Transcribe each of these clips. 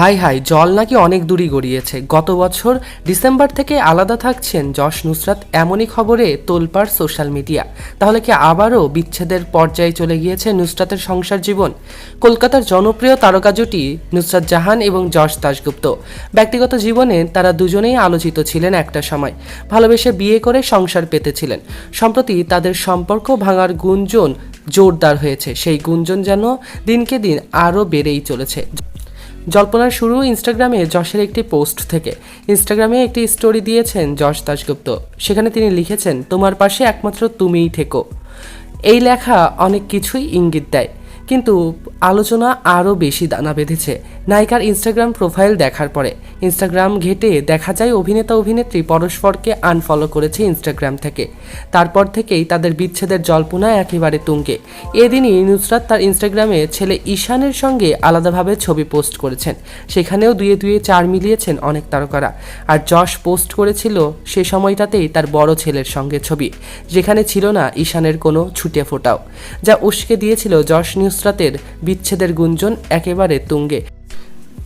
High high, জল নাকি অনেক দূরই গড়িয়েছে। গত বছর ডিসেম্বর থেকে আলাদা থাকছেন যশ নুসরাত, এমনই খবরে তোলপাড় সোশ্যাল মিডিয়া। তাহলে কি আবারও বিচ্ছেদের পর্যায়ে চলে গিয়েছে নুসরাতের সংসার জীবন? কলকাতার জনপ্রিয় তারকা জুটি নুসরাত জাহান এবং যশ দাশগুপ্ত। ব্যক্তিগত জীবনে তারা দুজনেই আলোচিত ছিলেন একটা সময়। ভালোবেসে বিয়ে করে সংসার পেতেছিলেন। সম্প্রতি তাদের সম্পর্ক ভাঙার গুঞ্জন জোরদার হয়েছে। সেই গুঞ্জন যেন দিনকে দিন আরও বেড়েই চলেছে। জল্পনার শুরু ইনস্টাগ্রামে যশের একটি পোস্ট থেকে। ইনস্টাগ্রামে একটি স্টোরি দিয়েছেন যশ দাশগুপ্ত। সেখানে তিনি লিখেছেন, তোমার পাশে একমাত্র তুমিই থেকো। এই লেখা অনেক কিছুই ইঙ্গিত দেয়। কিন্তু আলোচনা আরও বেশি দানা বেঁধেছে। নায়িকার ইনস্টাগ্রাম প্রোফাইল দেখার পরে। ইনস্টাগ্রাম ঘেটে দেখা যায় অভিনেতা অভিনেত্রী পরস্পরকে আনফলো করেছে ইনস্টাগ্রাম থেকে। তারপর থেকেই তাদের বিচ্ছেদের জল্পনা একেবারে তুঙ্গে। এদিনই নুসরাত তার ইনস্টাগ্রামে ছেলে ঈশানের সঙ্গে আলাদাভাবে ছবি পোস্ট করেছেন। সেখানেও দুয়ে দুয়ে চার মিলিয়েছেন অনেক তারকারা। আর যশ পোস্ট করেছিল সে সময়টাতেই তার বড় ছেলের সঙ্গে ছবি, যেখানে ছিল না ঈশানের কোনো ছুটে ফোটাও। যা উস্কে দিয়েছিল যশ নুসরাতের বিচ্ছেদের গুঞ্জন একেবারে তুঙ্গে।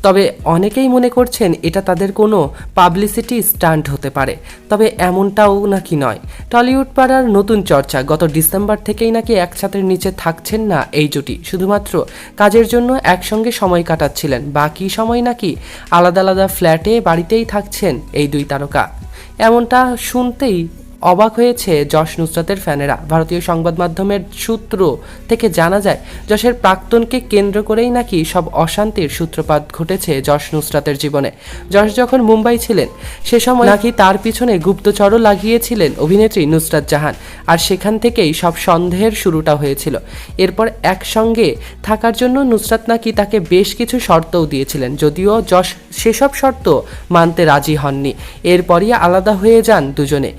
তবে অনেকেই মনে করছেন এটা তাদের কোনো পাবলিসিটি স্টান্ট হতে পারে। তবে এমনটাও নাকি নয়। টলিউড পাড়ার নতুন চর্চা গত ডিসেম্বর থেকেই নাকি এক ছাতের নিচে থাকছেন না এই জুটি। শুধুমাত্র কাজের জন্য একসঙ্গে সময় কাটাচ্ছিলেন। বাকি সময় নাকি আলাদা আলাদা ফ্ল্যাটে বাড়িতেই থাকছেন এই দুই তারকা। এমনটা শুনতেই অবাক হয়েছে যশ নুসরাতের ফ্যানেরা। ভারতীয় সংবাদ মাধ্যমের সূত্র থেকে জানা যায়, যশের প্রাক্তনকে কেন্দ্র করেই নাকি সব অশান্তির সূত্রপাত ঘটেছে যশ নুসরাতের জীবনে। যশ যখন মুম্বাই ছিলেন, সে সময় নাকি তার পিছনে গুপ্তচরও লাগিয়েছিলেন অভিনেত্রী নুসরাত জাহান, আর সেখান থেকেই সব সন্দেহের শুরুটা হয়েছিল। এরপর একসঙ্গে থাকার জন্য নুসরাত নাকি তাকে বেশ কিছু শর্তও দিয়েছিলেন, যদিও যশ সেসব শর্ত মানতে রাজি হননি। এরপরই আলাদা হয়ে যান দুজনে।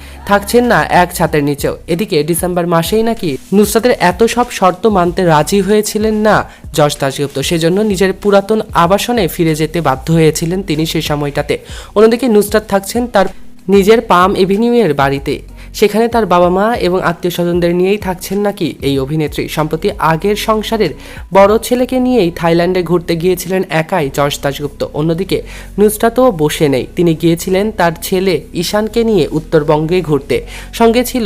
থাকছেন না এক ছাতের নিচেও। এদিকে ডিসেম্বর মাসেই নাকি নুসরাতের এত সব শর্ত মানতে রাজি হয়েছিলেন না যশ দাসগুপ্ত সেজন্য নিজের পুরাতন আবাসনে ফিরে যেতে বাধ্য হয়েছিলেন তিনি সে সময়টাতে। অন্যদিকে নুসরাত থাকছেন তার নিজের পাম এভিনিউয়ের বাড়িতে। সেখানে তার বাবা মা এবং আত্মীয় স্বজনদের নিয়েই থাকছেন নাকি এই অভিনেত্রী। সম্প্রতি আগের সংসারের বড় ছেলেকে নিয়েই থাইল্যান্ডে ঘুরতে গিয়েছিলেন একাই যশ দাসগুপ্ত অন্যদিকে নুসরাতও বসে নেই। তিনি গিয়েছিলেন তার ছেলে ঈশানকে নিয়ে উত্তরবঙ্গে ঘুরতে। সঙ্গে ছিল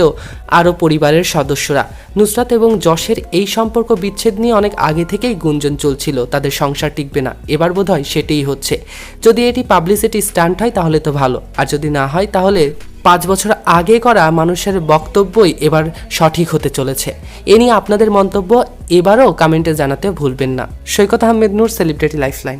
আরও পরিবারের সদস্যরা। নুসরাত এবং যশের এই সম্পর্ক বিচ্ছেদ নিয়ে অনেক আগে থেকেই গুঞ্জন চলছিল। তাদের সংসার টিকবে না। এবার বোধহয় সেটাই হচ্ছে। যদি এটি পাবলিসিটি স্ট্যান্ড হয় তাহলে তো ভালো। আর যদি না হয় তাহলে পাঁচ বছর আগে করা মানুষের বক্তব্যই এবার সঠিক হতে চলেছে। এ নিয়ে আপনাদের মন্তব্য এবারও কমেন্টে জানাতে ভুলবেন না। Saikat Ahmed Noor celebrity lifeline